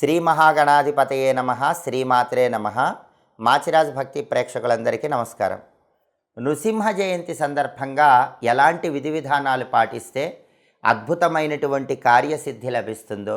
శ్రీ మహాగణాధిపతయే నమ శ్రీమాత్రే నమ. మాచిరాజ్ భక్తి ప్రేక్షకులందరికీ నమస్కారం. నృసింహ జయంతి సందర్భంగా ఎలాంటి విధి విధానాలు పాటిస్తే అద్భుతమైనటువంటి కార్యసిద్ధి లభిస్తుందో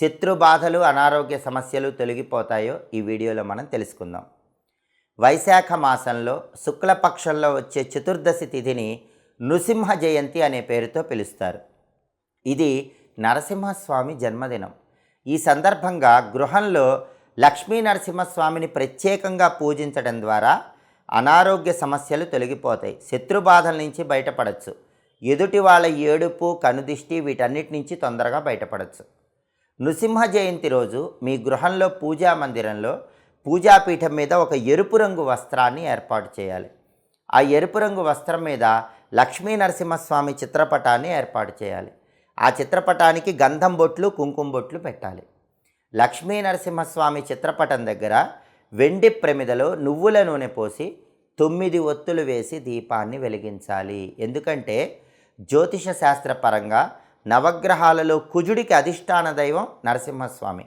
శత్రు బాధలు అనారోగ్య సమస్యలు తొలగిపోతాయో ఈ వీడియోలో మనం తెలుసుకుందాం. వైశాఖ మాసంలో శుక్లపక్షంలో వచ్చే చతుర్దశి తిథిని నృసింహ జయంతి అనే పేరుతో పిలుస్తారు. ఇది నరసింహస్వామి జన్మదినం. ఈ సందర్భంగా గృహంలో లక్ష్మీ నరసింహస్వామిని ప్రత్యేకంగా పూజించడం ద్వారా అనారోగ్య సమస్యలు తొలగిపోతాయి. శత్రుబాధల నుంచి బయటపడవచ్చు ఎదుటి వాళ్ళ ఏడుపు కనుదిష్టి వీటన్నిటి నుంచి తొందరగా బయటపడవచ్చు నృసింహ జయంతి రోజు మీ గృహంలో పూజా మందిరంలో పూజాపీఠం మీద ఒక ఎరుపు రంగు వస్త్రాన్ని ఏర్పాటు చేయాలి. ఆ ఎరుపు రంగు వస్త్రం మీద లక్ష్మీ నరసింహస్వామి చిత్రపటాన్ని ఏర్పాటు చేయాలి. ఆ చిత్రపటానికి గంధం బొట్లు కుంకుమ బొట్లు పెట్టాలి. లక్ష్మీ నరసింహస్వామి చిత్రపటం దగ్గర వెండి ప్రమిదలో నువ్వుల నూనె పోసి తొమ్మిది ఒత్తులు వేసి దీపాన్ని వెలిగించాలి. ఎందుకంటే జ్యోతిష శాస్త్రపరంగా నవగ్రహాలలో కుజుడికి అధిష్టాన దైవం నరసింహస్వామి.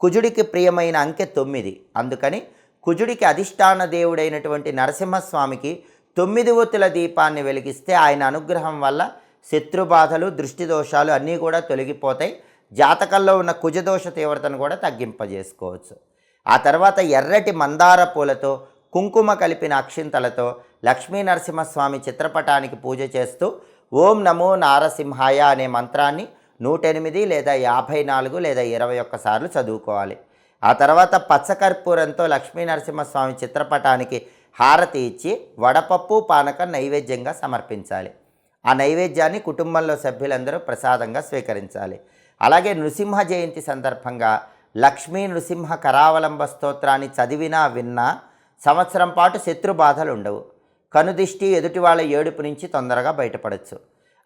కుజుడికి ప్రియమైన అంకె తొమ్మిది. అందుకని కుజుడికి అధిష్టాన దేవుడైనటువంటి నరసింహస్వామికి తొమ్మిది ఒత్తుల దీపాన్ని వెలిగిస్తే ఆయన అనుగ్రహం వల్ల శత్రుబాధలు దృష్టి దోషాలు అన్నీ కూడా తొలగిపోతాయి. జాతకంలో ఉన్న కుజదోష తీవ్రతను కూడా తగ్గింపజేసుకోవచ్చు. ఆ తర్వాత ఎర్రటి మందార పూలతో కుంకుమ కలిపిన అక్షింతలతో లక్ష్మీ నరసింహస్వామి చిత్రపటానికి పూజ చేస్తూ ఓం నమో నారసింహాయ అనే మంత్రాన్ని నూటెనిమిది లేదా యాభై నాలుగు లేదా ఇరవై ఒక్కసార్లు చదువుకోవాలి. ఆ తర్వాత పచ్చకర్పూరంతో లక్ష్మీ నరసింహస్వామి చిత్రపటానికి హారతి ఇచ్చి వడపప్పు పానకం నైవేద్యంగా సమర్పించాలి. ఆ నైవేద్యాన్ని కుటుంబంలో సభ్యులందరూ ప్రసాదంగా స్వీకరించాలి. అలాగే నృసింహ జయంతి సందర్భంగా లక్ష్మీ నృసింహ కరావలంబ స్తోత్రాన్ని చదివినా విన్నా సంవత్సరం పాటు శత్రు బాధలు ఉండవు. కనుదిష్టి ఎదుటి వాళ్ళ ఏడుపు నుంచి తొందరగా బయటపడవచ్చు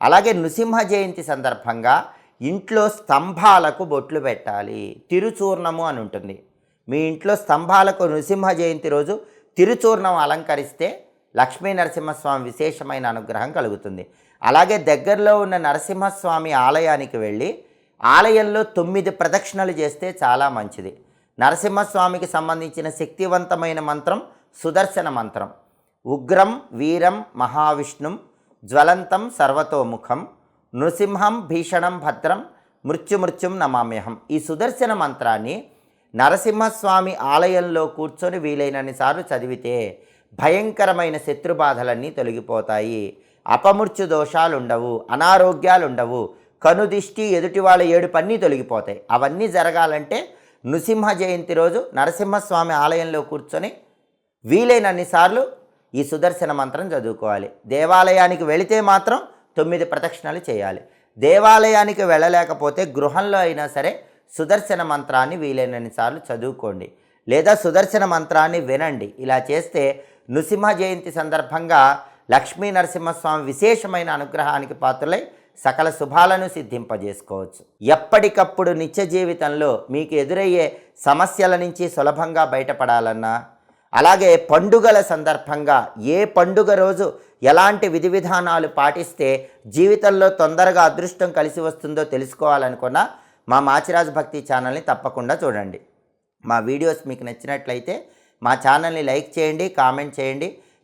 అలాగే నృసింహ జయంతి సందర్భంగా ఇంట్లో స్తంభాలకు బొట్లు పెట్టాలి. తిరుచూర్ణము అని ఉంటుంది. మీ ఇంట్లో స్తంభాలకు నృసింహ జయంతి రోజు తిరుచూర్ణం అలంకరిస్తే లక్ష్మీ నరసింహస్వామి విశేషమైన అనుగ్రహం కలుగుతుంది. అలాగే దగ్గరలో ఉన్న నరసింహస్వామి ఆలయానికి వెళ్ళి ఆలయంలో తొమ్మిది ప్రదక్షిణలు చేస్తే చాలా మంచిది. నరసింహస్వామికి సంబంధించిన శక్తివంతమైన మంత్రం సుదర్శన మంత్రం. ఉగ్రం వీరం మహావిష్ణుం జ్వలంతం సర్వతోముఖం నృసింహం భీషణం భద్రం మృత్యుమృత్యుం నమామ్యహం. ఈ సుదర్శన మంత్రాన్ని నరసింహస్వామి ఆలయంలో కూర్చొని వీలైనన్నిసార్లు చదివితే భయంకరమైన శత్రుబాధలన్నీ తొలగిపోతాయి. అపమృత్యు దోషాలు ఉండవు అనారోగ్యాలు ఉండవు కనుదిష్టి ఎదుటి వాళ్ళ ఏడు పన్నీ తొలగిపోతాయి. అవన్నీ జరగాలంటే నృసింహ జయంతి రోజు నరసింహస్వామి ఆలయంలో కూర్చొని వీలైనన్నిసార్లు ఈ సుదర్శన మంత్రం చదువుకోవాలి. దేవాలయానికి వెళితే మాత్రం తొమ్మిది ప్రదక్షిణలు చేయాలి. దేవాలయానికి వెళ్ళలేకపోతే గృహంలో అయినా సరే సుదర్శన మంత్రాన్ని వీలైనన్నిసార్లు చదువుకోండి. లేదా సుదర్శన మంత్రాన్ని వినండి. ఇలా చేస్తే నృసింహ జయంతి సందర్భంగా లక్ష్మీ నరసింహస్వామి విశేషమైన అనుగ్రహానికి పాత్రలై సకల శుభాలను సిద్ధింపజేసుకోవచ్చు. ఎప్పటికప్పుడు నిత్య జీవితంలో మీకు ఎదురయ్యే సమస్యల నుంచి సులభంగా బయటపడాలన్నా అలాగే పండుగల సందర్భంగా ఏ పండుగ రోజు ఎలాంటి విధి విధానాలు పాటిస్తే జీవితంలో తొందరగా అదృష్టం కలిసి వస్తుందో తెలుసుకోవాలనుకున్న మా మాచిరాజ్ భక్తి ఛానల్ని తప్పకుండా చూడండి. మా వీడియోస్ మీకు నచ్చినట్లయితే మా ఛానల్ని లైక్ చేయండి కామెంట్ చేయండి.